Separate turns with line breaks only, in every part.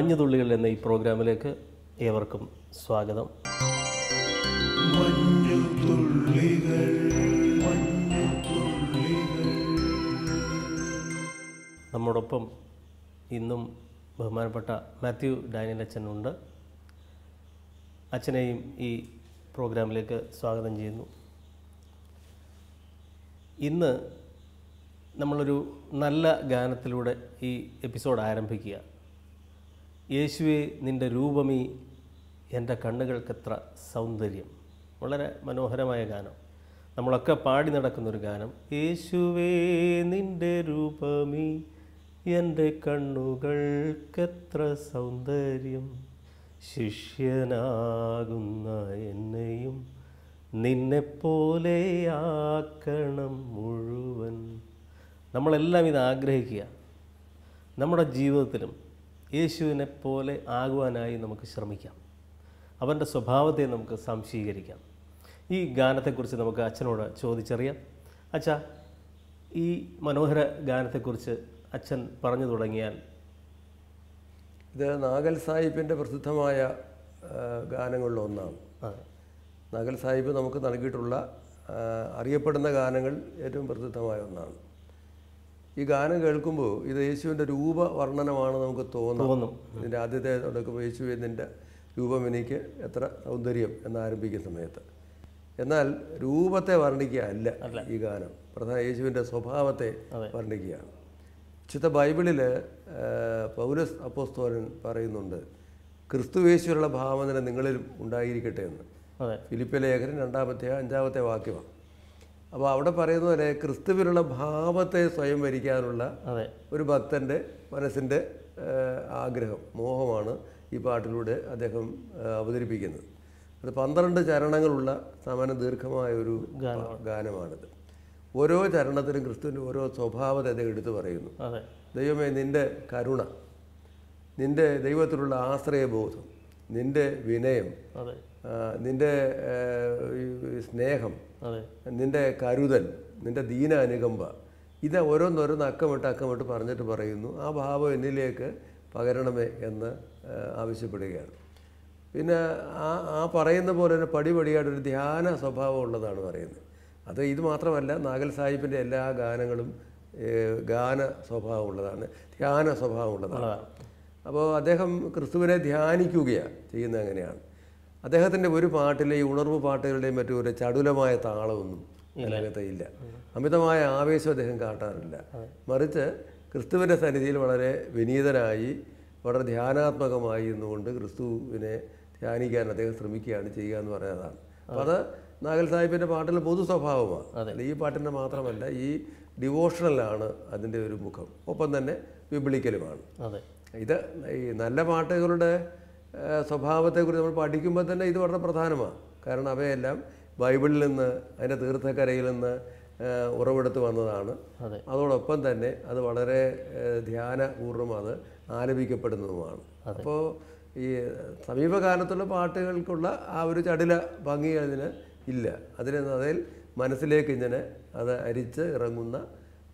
മഞ്ഞുതുള്ളികൾ എന്ന ഈ പ്രോഗ്രാമിലേക്ക് ഏവർക്കും സ്വാഗതം. നമ്മോടൊപ്പം ഇന്നും ബഹുമാനപ്പെട്ട മാത്യു ഡാനിയൽ അച്ഛനുണ്ട് അച്ഛനെയും ഈ പ്രോഗ്രാമിലേക്ക് സ്വാഗതം ചെയ്യുന്നു. ഇന്ന് നമ്മളൊരു നല്ല ഗാനത്തിലൂടെ ഈ എപ്പിസോഡ് ആരംഭിക്കുക. യേശുവെ നിന്റെ രൂപമീ എന്റെ കണ്ണുകൾക്കെത്ര സൗന്ദര്യം. വളരെ മനോഹരമായ ഗാനം. നമ്മളൊക്കെ പാടി നടക്കുന്നൊരു ഗാനം. യേശുവേ നിന്റെ രൂപമീ എന്റെ കണ്ണുകൾക്കെത്ര സൗന്ദര്യം. ശിഷ്യനാകുന്ന എന്നെയും നിന്നെപ്പോലെയാക്കണം മുഴുവൻ. നമ്മളെല്ലാം ഇത് ആഗ്രഹിക്കുക. നമ്മുടെ ജീവിതത്തിലും യേശുവിനെ പോലെ ആകുവാനായി നമുക്ക് ശ്രമിക്കാം. അവന്റെ സ്വഭാവത്തെ നമുക്ക് സംശീകരിക്കാം ഈ ഗാനത്തെക്കുറിച്ച് നമുക്ക് അച്ഛനോട് ചോദിച്ചറിയാം. അച്ഛ ഈ മനോഹര ഗാനത്തെക്കുറിച്ച് അച്ഛൻ പറഞ്ഞു തുടങ്ങിയാൽ?
ഇത് നാഗൽ സാഹിബിന്റെ പ്രസിദ്ധമായ ഗാനങ്ങളിലൊന്നാണ്. നാഗൽ സാഹിബ് നമുക്ക് നൽകിയിട്ടുള്ള അറിയപ്പെടുന്ന ഗാനങ്ങൾ ഏറ്റവും പ്രസിദ്ധമായ ഒന്നാണ്. ഈ ഗാനം കേൾക്കുമ്പോൾ ഇത് യേശുവിന്റെ രൂപവർണനമാണ് നമുക്ക് തോന്നുന്നു
തോന്നും.
ഇതിന്റെ ആദ്യത്തെ തുടക്കുമ്പോൾ യേശു നിന്റെ രൂപം എനിക്ക് എത്ര സൗന്ദര്യം എന്നാരംഭിക്കുന്ന സമയത്ത്. എന്നാൽ രൂപത്തെ വർണിക്കുക അല്ല ഈ ഗാനം. പ്രധാന യേശുവിന്റെ സ്വഭാവത്തെ വർണിക്കുകയാണ്. വിശുദ്ധ ബൈബിളിൽ പൗരസ് അപ്പോസ്തോലൻ പറയുന്നുണ്ട് ക്രിസ്തുവേശുവിലുള്ള ഭാവന നിങ്ങളിലും ഉണ്ടായിരിക്കട്ടെ എന്ന്. ഫിലിപ്പ് ലേഖനം രണ്ടാമത്തെ അഞ്ചാമത്തെ വാക്യമാണ്. അപ്പോൾ അവിടെ പറയുന്ന പോലെ ക്രിസ്തുവിനുള്ള ഭാവത്തെ സ്വയം വരിക്കാനുള്ള ഒരു ഭക്തന്റെ മനസ്സിന്റെ ആഗ്രഹം മോഹമാണ് ഈ പാട്ടിലൂടെ അദ്ദേഹം അവതരിപ്പിക്കുന്നത്. അത് പന്ത്രണ്ട് ചരണങ്ങളുള്ള സമാന ദീർഘമായ ഒരു ഗാനമാണിത്. ഓരോ ചരണത്തിലും ക്രിസ്തുവിന്റെ ഓരോ സ്വഭാവത്തെ അദ്ദേഹം എടുത്തു പറയുന്നു. ദൈവമേ നിന്റെ കരുണ നിന്റെ ദൈവത്തിലുള്ള ആശ്രയബോധം നിന്റെ വിനയം ഈ സ്നേഹം നിന്റെ കരുതൽ നിന്റെ ദീന അനുകമ്പ ഇത് ഓരോന്നോരോന്ന് അക്കമിട്ട് അക്കമിട്ട് പറഞ്ഞിട്ട് പറയുന്നു. ആ ഭാവം എന്നിലേക്ക് പകരണമേ എന്ന് ആവശ്യപ്പെടുകയാണ്. പിന്നെ ആ ആ പറയുന്ന പോലെ തന്നെ പടിപടിയായിട്ടൊരു ധ്യാന സ്വഭാവം ഉള്ളതാണ് പറയുന്നത്. അത് ഇത് മാത്രമല്ല നാഗൽ സാഹിബിന്റെ എല്ലാ ഗാനങ്ങളും ഗാന സ്വഭാവം ഉള്ളതാണ് ധ്യാന സ്വഭാവം ഉള്ളതാണ്. അപ്പോൾ അദ്ദേഹം ക്രിസ്തുവിനെ ധ്യാനിക്കുകയാണ് ചെയ്യുന്നത് അങ്ങനെയാണ്. അദ്ദേഹത്തിന്റെ ഒരു പാട്ടിലെ ഈ ഉണർവ് പാട്ടുകളുടെയും മറ്റും ഒരു ചടുലമായ താളമൊന്നും അതിനകത്ത് ഇല്ല അമിതമായ ആവേശം അദ്ദേഹം കാട്ടാറില്ല. മറിച്ച് ക്രിസ്തുവിന്റെ സന്നിധിയിൽ വളരെ വിനീതനായി വളരെ ധ്യാനാത്മകമായി എന്നുകൊണ്ട് ക്രിസ്തുവിനെ ധ്യാനിക്കാൻ അദ്ദേഹം ശ്രമിക്കുകയാണ് ചെയ്യുക എന്ന് പറയുന്നതാണ്. അപ്പോൾ അത് നാഗൽ സാഹിബിന്റെ പാട്ടിലെ പൊതു സ്വഭാവമാണ്. ഈ പാട്ടിന്റെ മാത്രമല്ല ഈ ഡിവോഷണലാണ് അതിന്റെ ഒരു മുഖം. ഒപ്പം തന്നെ വിപിളിക്കലുമാണ്
അതെ.
ഇത് ഈ നല്ല പാട്ടുകളുടെ സ്വഭാവത്തെക്കുറിച്ച് നമ്മൾ പഠിക്കുമ്പോൾ തന്നെ ഇത് വളരെ പ്രധാനമാണ്. കാരണം അവയെല്ലാം ബൈബിളിൽ നിന്ന് അതിന്റെ തീർത്ഥക്കരയിൽ നിന്ന് ഉറവെടുത്ത് വന്നതാണ്.
അതെ.
അതോടൊപ്പം തന്നെ അത് വളരെ ധ്യാനപൂർവം അത് ആലപിക്കപ്പെടുന്നതുമാണ്. അപ്പോൾ ഈ സമീപകാലത്തുള്ള പാട്ടുകൾക്കുള്ള ആ ഒരു ചടില ഭംഗി അതിന് ഇല്ല. അതിന് അതിൽ മനസ്സിലേക്ക് ഇങ്ങനെ അത് അരിച്ച് ഇറങ്ങുന്ന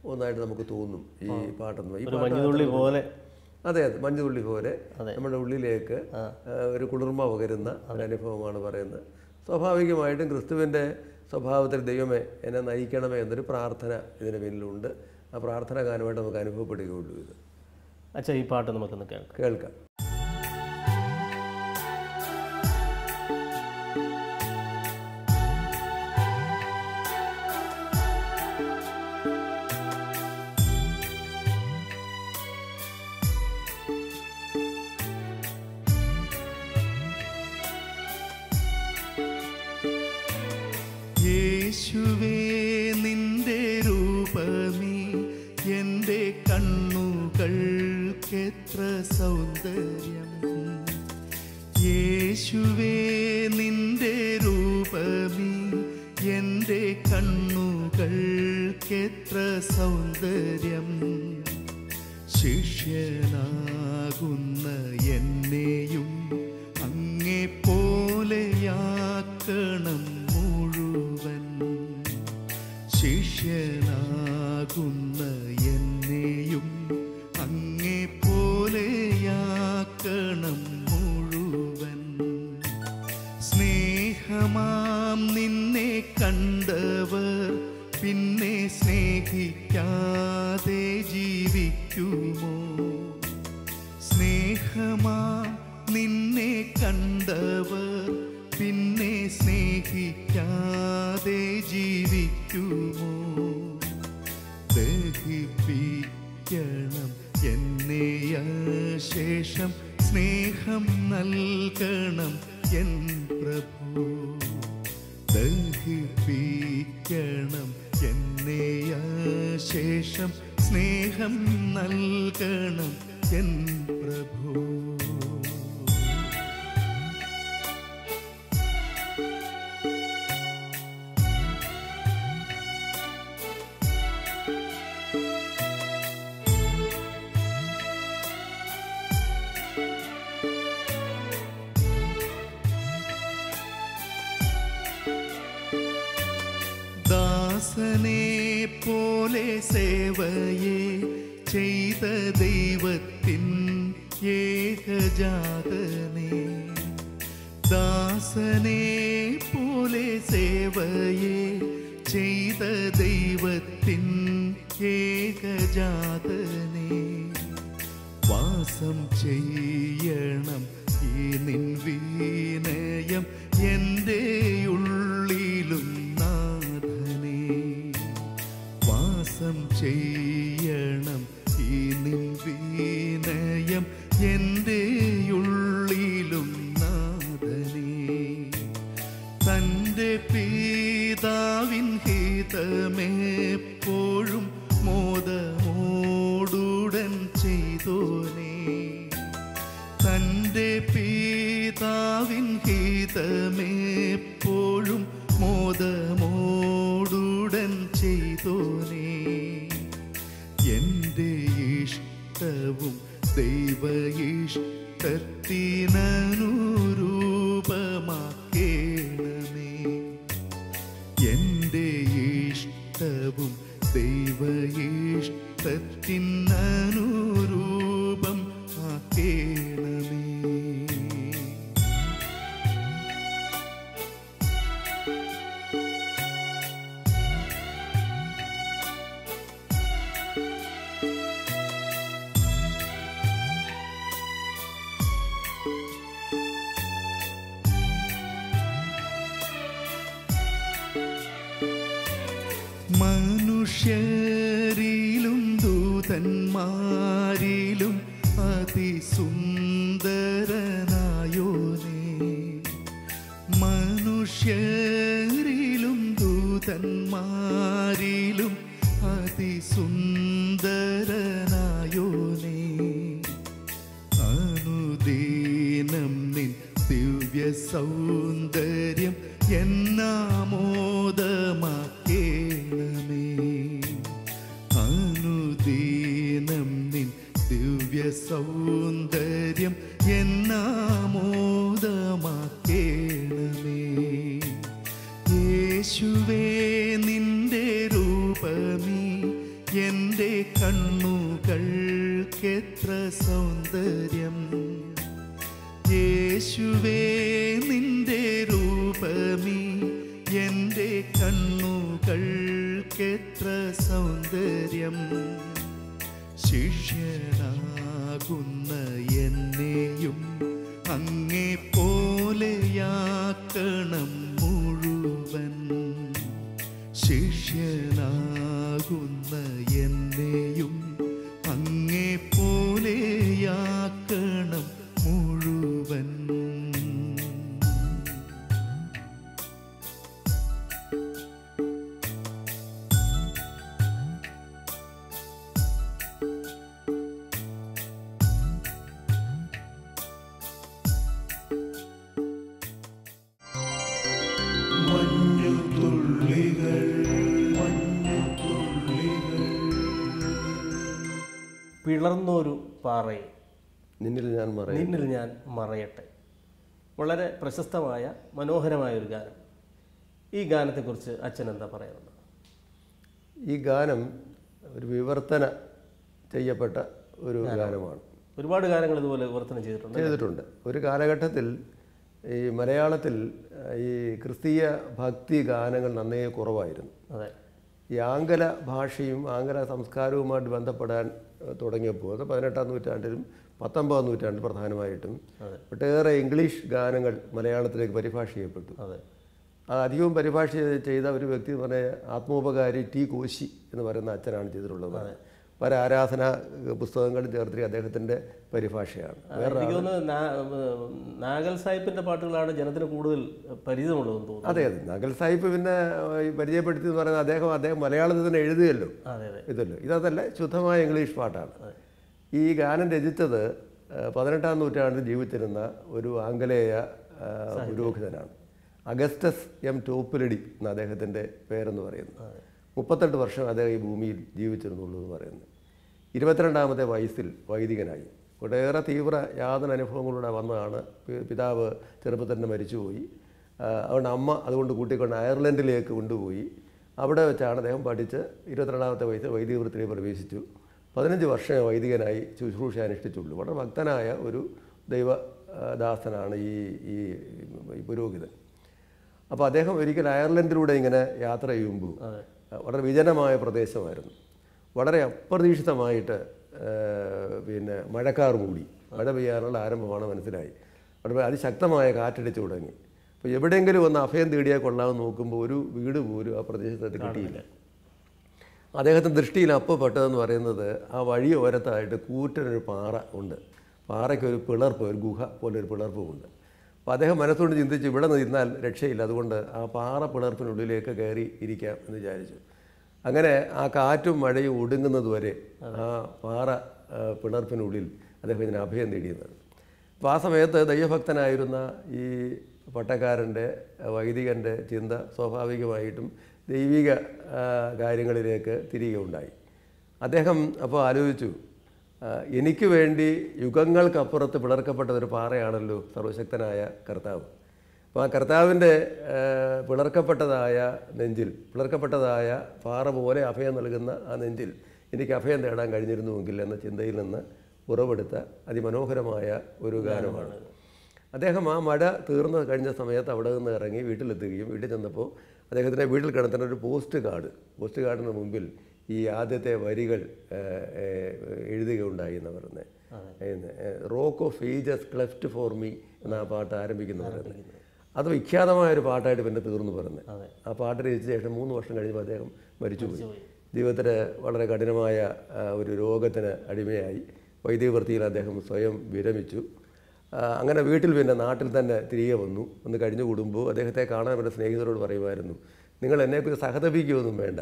ഒന്നായിട്ട് നമുക്ക് തോന്നും ഈ പാട്ടെന്ന്. ഈ
പോലെ
അതെ അതെ. മഞ്ഞുതുള്ളി പോലെ നമ്മുടെ ഉള്ളിലേക്ക് ഒരു കുളിർമ പകരുന്ന ഒരു അനുഭവമാണ് പറയുന്നത്. സ്വാഭാവികമായിട്ടും ക്രിസ്തുവിന്റെ സ്വഭാവത്തിൽ ദൈവമേ എന്നെ നയിക്കണമേ എന്നൊരു പ്രാർത്ഥന ഇതിന് പിന്നിലുണ്ട്. ആ പ്രാർത്ഥന കാലമായിട്ട് നമുക്ക് അനുഭവപ്പെടുകയുള്ളൂ ഇത്.
അച്ഛാ ഈ പാട്ട് നമുക്കൊന്ന് കേൾക്കാം.
കേൾക്കാം.
യേശുവേ നിന്റെ രൂപമേ എന്റെ കണ്ണുകൾക്കെത്ര സൗന്ദര്യം. യേശുവേ നിന്റെ രൂപമേ എന്റെ കണ്ണുകൾക്കെത്ര സൗന്ദര്യം. ശിഷ്യനാകുന്ന കണ്ടവർ പിന്നെ സ്നേഹിക്കാതെ ജീവിക്കുമോ? സ്നേഹമാ നിന്നെ കണ്ടവർ പിന്നെ സ്നേഹിക്കാതെ ജീവിക്കുമോ? ദഹിപ്പിക്കണം എന്നെയ ശേഷം സ്നേഹം നൽകണം. ശേഷം സ്നേഹം നൽകണം എൻ പ്രഭു. സേവയെ ചെയ്ത ദൈവത്തിൻ ഏകജാതനെ വാസം ചെയ്യണം ഈ നിൻ തന്റെ പിതാവിൻ ഹിതമെപ്പോഴും മോദമോടുടൻ ചെയ്തോനേ. എന്റെ ഇഷ്ടവും ദൈവ ഇഷ്ടത്തിനനുരൂപമാക്കേണമേ മനുഷ്യരിലും ദൂതന്മാരിലും അതിസുന്ദരനായോനേ. മനുഷ്യരിലും ദൂതന്മാരിലും അതിസുന്ദരനായോനേ. അനുദീനം നിൻ ദിവ്യ സൗന്ദര്യം എന്നാമോദമാക്കേണമേ ദിവ്യ അങ്ങേ പോലെയാക്കണം
പിളർന്നൊരു പാറയെ.
നിന്നിൽ ഞാൻ
നിന്നിൽ ഞാൻ മറയട്ടെ. വളരെ പ്രശസ്തമായ മനോഹരമായ ഒരു ഗാനം. ഈ ഗാനത്തെക്കുറിച്ച് അച്ഛൻ എന്താ പറയുന്നത്?
ഈ ഗാനം ഒരു വിവർത്തന ചെയ്യപ്പെട്ട ഒരു ഗാനമാണ്.
ഒരുപാട് ഗാനങ്ങൾ ഇതുപോലെ വിവർത്തനം ചെയ്തിട്ടുണ്ട്
ചെയ്തിട്ടുണ്ട്. ഒരു കാലഘട്ടത്തിൽ ഈ മലയാളത്തിൽ ഈ ക്രിസ്തീയ ഭക്തി ഗാനങ്ങൾ നന്നേ കുറവായിരുന്നു.
അതെ.
ഈ ആംഗല ഭാഷയും ആംഗല സംസ്കാരവുമായിട്ട് ബന്ധപ്പെടാൻ തുടങ്ങിയപ്പോൾ അത് പതിനെട്ടാം നൂറ്റാണ്ടിലും പത്തൊമ്പതാം നൂറ്റാണ്ടിൽ പ്രധാനമായിട്ടും ഒട്ടേറെ ഇംഗ്ലീഷ് ഗാനങ്ങൾ മലയാളത്തിലേക്ക് പരിഭാഷ ചെയ്യപ്പെട്ടു.
അതെ.
അത് അധികവും പരിഭാഷ ചെയ്ത ഒരു വ്യക്തി എന്ന് പറഞ്ഞാൽ ആത്മോപകാരി ടി കോശി എന്ന് പറയുന്ന അച്ഛനാണ് ചെയ്തിട്ടുള്ളത്. പല ആരാധന പുസ്തകങ്ങളും ചേർത്തി അദ്ദേഹത്തിന്റെ പരിഭാഷയാണ്.
നാഗൽ സാഹിബിന്റെ പാട്ടുകളാണ് ജനത്തിന് കൂടുതൽ പരിചയമുള്ളതെന്ന് തോന്നുന്നു.
അതെ അതെ. നാഗൽ സാഹിബ് പിന്നെ പരിചയപ്പെടുത്തി എന്ന് പറയുന്നത് അദ്ദേഹം അദ്ദേഹം മലയാളത്തിൽ തന്നെ എഴുതുകയല്ലോ ഇതല്ലോ. ഇതല്ല ശുദ്ധമായ ഇംഗ്ലീഷ് പാട്ടാണ്. ഈ ഗാനം രചിച്ചത് പതിനെട്ടാം നൂറ്റാണ്ടിൽ ജീവിച്ചിരുന്ന ഒരു ആംഗലേയ പുരോഹിതനാണ്. അഗസ്റ്റസ് എം ടോപ്പിലടി എന്ന അദ്ദേഹത്തിന്റെ പേരെന്ന് പറയുന്നത്. മുപ്പത്തെട്ട് വർഷം അദ്ദേഹം ഈ ഭൂമിയിൽ ജീവിച്ചിരുന്നുള്ളൂ എന്ന് പറയുന്നത്. ഇരുപത്തിരണ്ടാമത്തെ വയസ്സിൽ വൈദികനായി. ഒട്ടേറെ തീവ്ര യാതന അനുഭവങ്ങളിലൂടെ വന്നതാണ്. പിതാവ് ചെറുപ്പത്തിൽ തന്നെ മരിച്ചുപോയി അതുകൊണ്ട് അമ്മ അതുകൊണ്ട് കൂട്ടിക്കൊണ്ട് അയർലൻഡിലേക്ക് കൊണ്ടുപോയി. അവിടെ വെച്ചാണ് അദ്ദേഹം പഠിച്ച് ഇരുപത്തിരണ്ടാമത്തെ വയസ്സിൽ വൈദിക വൃത്തിയിൽ പ്രവേശിച്ചു. പതിനഞ്ച് വർഷം വൈദികനായി ശുശ്രൂഷ അനുഷ്ഠിച്ചുള്ളൂ. വളരെ ഭക്തനായ ഒരു ദൈവദാസനാണ് ഈ ഈ പുരോഹിതൻ. അപ്പോൾ അദ്ദേഹം ഒരിക്കൽ അയർലൻഡിലൂടെ ഇങ്ങനെ യാത്ര ചെയ്യുമ്പോൾ വളരെ വിജനമായ പ്രദേശമായിരുന്നു. വളരെ അപ്രതീക്ഷിതമായിട്ട് പിന്നെ മഴക്കാർ കൂടി മഴ പെയ്യാനുള്ള ആരംഭമാണ് മനസ്സിലായി. അവിടെ അതിശക്തമായ കാറ്റടിച്ചു തുടങ്ങി. അപ്പോൾ എവിടെയെങ്കിലും ഒന്ന് അഭയം തേടിയാൽ കൊള്ളാമെന്ന് നോക്കുമ്പോൾ ഒരു വീട് പോലും ആ പ്രദേശത്ത് കിട്ടിയില്ല. അദ്ദേഹത്തിന്റെ ദൃഷ്ടിയിൽ അപ്പോൾ പെട്ടതെന്ന് പറയുന്നത് ആ വഴി ഓരത്തായിട്ട് കൂറ്റനൊരു പാറ ഉണ്ട്. പാറയ്ക്ക് ഒരു പിളർപ്പ് ഒരു ഗുഹ പോലെ ഒരു പിളർപ്പുമുണ്ട്. അപ്പോൾ അദ്ദേഹം മനസ്സുകൊണ്ട് ചിന്തിച്ച് ഇവിടെ നിന്നാൽ രക്ഷയില്ല. അതുകൊണ്ട് ആ പാറ പിളർപ്പിനുള്ളിലേക്ക് കയറി ഇരിക്കാം എന്ന് വിചാരിച്ചു. അങ്ങനെ ആ കാറ്റും മഴയും ഒടുങ്ങുന്നത് വരെ ആ പാറ പിളർപ്പിനുള്ളിൽ അദ്ദേഹം ഇതിന് അഭയം നേടിയത് അപ്പോൾ ആ സമയത്ത് ദൈവഭക്തനായിരുന്ന ഈ പട്ടക്കാരന്റെ വൈദികന്റെ ചിന്ത സ്വാഭാവികമായിട്ടും ദൈവിക കാര്യങ്ങളിലേക്ക് തിരികെ ഉണ്ടായി. അദ്ദേഹം അപ്പോൾ ആലോചിച്ചു എനിക്ക് വേണ്ടി യുഗങ്ങൾക്കപ്പുറത്ത് പിളർക്കപ്പെട്ട ഒരു പാറയാണല്ലോ സർവശക്തനായ കർത്താവ്. അപ്പോൾ ആ കർത്താവിന്റെ പിളർക്കപ്പെട്ടതായ നെഞ്ചിൽ പിളർക്കപ്പെട്ടതായ പാറ പോലെ അഭയം നൽകുന്ന ആ നെഞ്ചിൽ എനിക്ക് അഭയം തേടാൻ കഴിഞ്ഞിരുന്നുവെങ്കിൽ എന്ന ചിന്തയിൽ നിന്ന് ഉറവെടുത്ത അതിമനോഹരമായ ഒരു ഗാനമാണ്. അദ്ദേഹം ആ മഴ തീർന്നു കഴിഞ്ഞ സമയത്ത് അവിടെ നിന്ന് ഇറങ്ങി വീട്ടിലെത്തുകയും വീട്ടിൽ ചെന്നപ്പോൾ അദ്ദേഹത്തിന്റെ വീട്ടിൽ കിടത്തുന്ന ഒരു പോസ്റ്റ് കാർഡ് പോസ്റ്റ് കാർഡിന് മുമ്പിൽ ഈ ആദ്യത്തെ വരികൾ എഴുതുകയുണ്ടായി എന്ന് പറയുന്നത് rock of ages cleft for me എന്ന ആ പാട്ട് ആരംഭിക്കുന്നു പറയുന്നത് അത് വിഖ്യാതമായ ഒരു പാട്ടായിട്ട് പിന്നെ തീർന്നു പറയുന്നത് ആ പാട്ട് രചിച്ച ശേഷം മൂന്ന് വർഷം കഴിഞ്ഞപ്പോൾ അദ്ദേഹം മരിച്ചുപോയി. ജീവിതത്തിൽ വളരെ കഠിനമായ ഒരു രോഗത്തിന് അടിമയായി. വൈദ്യവൃത്തിയിൽ അദ്ദേഹം സ്വയം വിരമിച്ചു. അങ്ങനെ വീട്ടിൽ പിന്നെ നാട്ടിൽ തന്നെ തിരികെ വന്നു. ഒന്ന് കഴിഞ്ഞു കൂടുമ്പോൾ അദ്ദേഹത്തെ കാണാൻ എന്റെ സ്നേഹിതരോട് പറയുമായിരുന്നു നിങ്ങൾ എന്നെക്കുറിച്ച് സഹതപിക്കുകയൊന്നും വേണ്ട.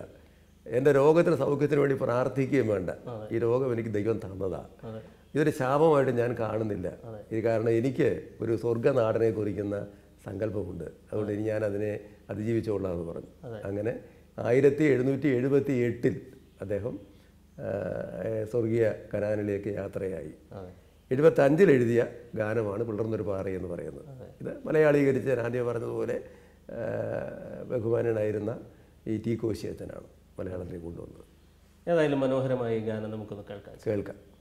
എന്റെ രോഗത്തിന് സൗഖ്യത്തിന് വേണ്ടി പ്രാർത്ഥിക്കുകയും വേണ്ട. ഈ രോഗം എനിക്ക് ദൈവം തന്നതാ. ഇതൊരു ശാപമായിട്ട് ഞാൻ കാണുന്നില്ല. ഇത് കാരണം എനിക്ക് ഒരു സ്വർഗനാടനെ കുറിക്കുന്ന സങ്കല്പമുണ്ട്. അതുകൊണ്ട് ഇനി ഞാൻ അതിനെ അതിജീവിച്ചോളാമെന്ന് പറഞ്ഞു. അങ്ങനെ ആയിരത്തി എഴുന്നൂറ്റി എഴുപത്തി എട്ടിൽ അദ്ദേഹം സ്വർഗീയ കനാനിലേക്ക് യാത്രയായി. എഴുപത്തഞ്ചിൽ എഴുതിയ ഗാനമാണ് പിളർന്നൊരു പാറ എന്ന് പറയുന്നത്. ഇത് മലയാളീകരിച്ച് ഞാൻ ആദ്യം പറഞ്ഞതുപോലെ ബഹുമാനനായിരുന്ന ഈ ടി കോശി മലയാളത്തിലേക്ക് കൊണ്ടുവന്നത്.
ഏതായാലും മനോഹരമായ ഗാനം നമുക്കൊന്ന് കേൾക്കാം.
കേൾക്കാം ും.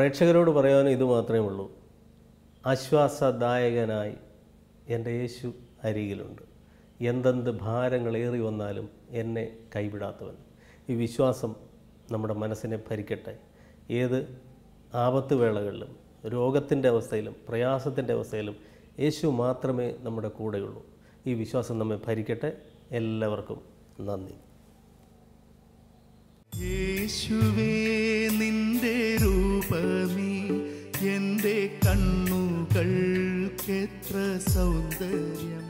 പ്രേക്ഷകരോട് പറയാനും ഇത് മാത്രമേ ഉള്ളൂ. ആശ്വാസദായകനായി എന്റെ യേശു അരികിലുണ്ട്. എന്തെന്ത് ഭാരങ്ങളേറി വന്നാലും എന്നെ കൈവിടാത്തവൻ. ഈ വിശ്വാസം നമ്മുടെ മനസ്സിനെ ഭരിക്കട്ടെ. ഏത് ആപത്ത് വേളകളിലും രോഗത്തിന്റെ അവസ്ഥയിലും പ്രയാസത്തിന്റെ അവസ്ഥയിലും യേശു മാത്രമേ നമ്മുടെ കൂടെയുള്ളൂ. ഈ വിശ്വാസം നമ്മെ ഭരിക്കട്ടെ. എല്ലാവർക്കും നന്ദി.
യേശുവേ നിന്റെ രൂപമേ എന്റെ കണ്ണുകൾക്കെത്ര സൗന്ദര്യം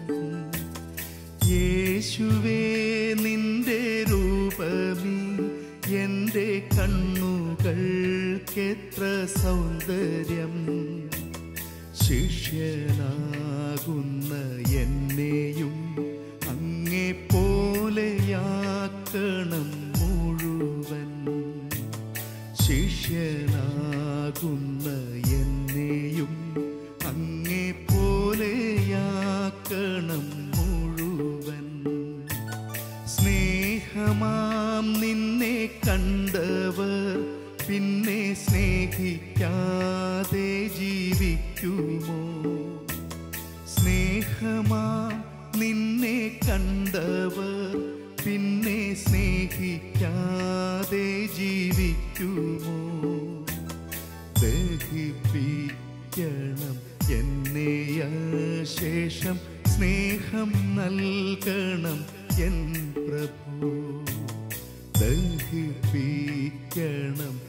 യേശുവേ നിന്റെ രൂപമേ എന്റെ കണ്ണുകൾക്കെത്ര സൗന്ദര്യം ശിഷ്യനാകുന്ന സ്നേഹിക്കാതെ ജീവിക്കുമോ? സ്നേഹമാ നിന്നെ കണ്ടവർ പിന്നെ സ്നേഹിക്കാതെ ജീവിക്കുമോ? ദഹിപ്പിക്കണം എന്നെ ശേഷം സ്നേഹം നൽകണം എൻ പ്രഭു. ദഹിപ്പിക്കണം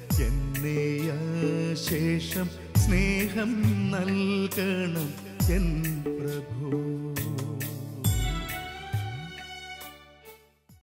ശേഷം സ്നേഹം നൽകണം എൻ പ്രഭു.